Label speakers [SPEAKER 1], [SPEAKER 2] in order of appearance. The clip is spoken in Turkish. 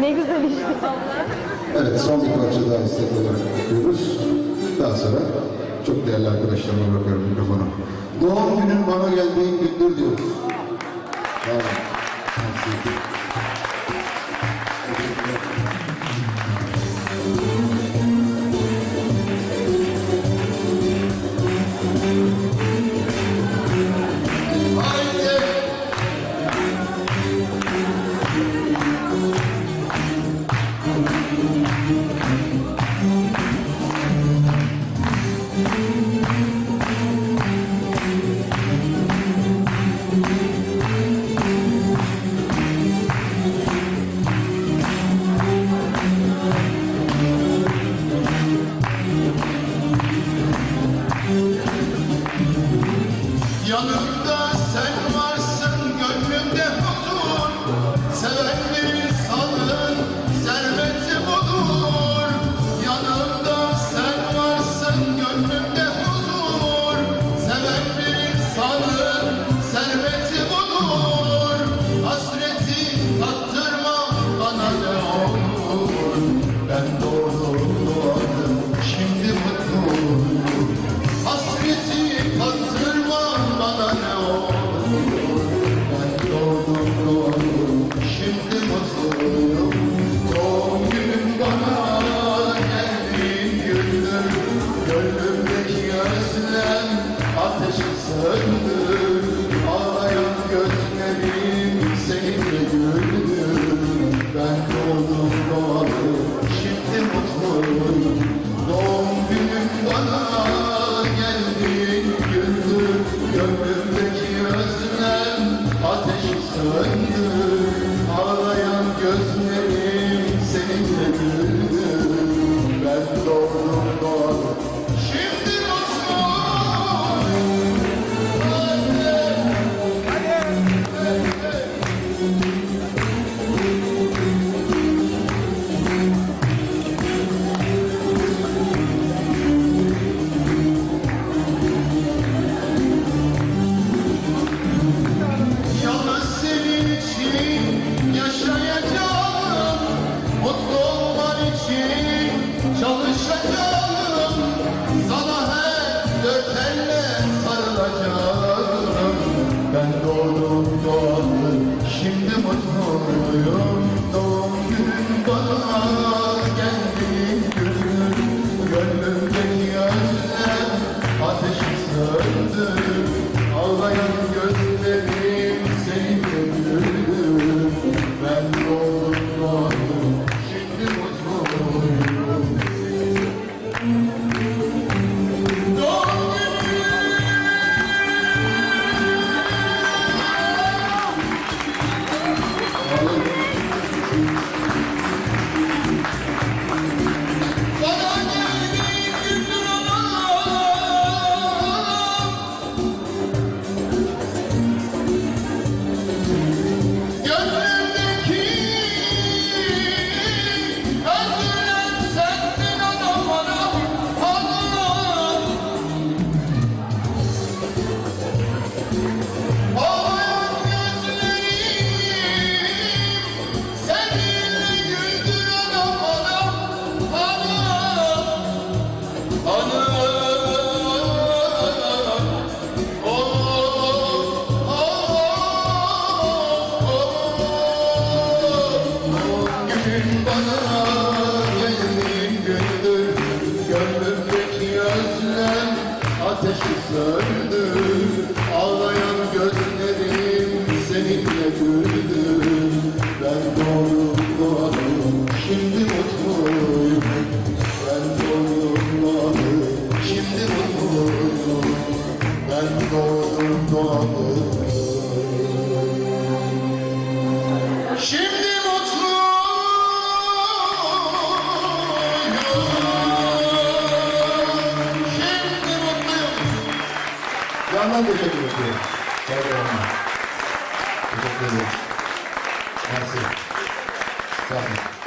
[SPEAKER 1] Ne güzel işte.
[SPEAKER 2] Evet son bir parça daha istek olarak yapıyoruz. Daha sonra çok değerli arkadaşlarıma bırakıyorum mikrofonu. Doğum günün bana geldiğin gündür
[SPEAKER 3] diyor. Bravo. Thank you. cantando. ateşi söndü Ağlayan gözlerim seninle güldü Ben doğru doğdum şimdi mutluyum Ben doğru doğdum şimdi mutluyum Ben doğru doğdum Şimdi
[SPEAKER 2] Yandan da çok ümitliyiz. Saygılar. Teşekkür ederiz. Merci. Sağ olun.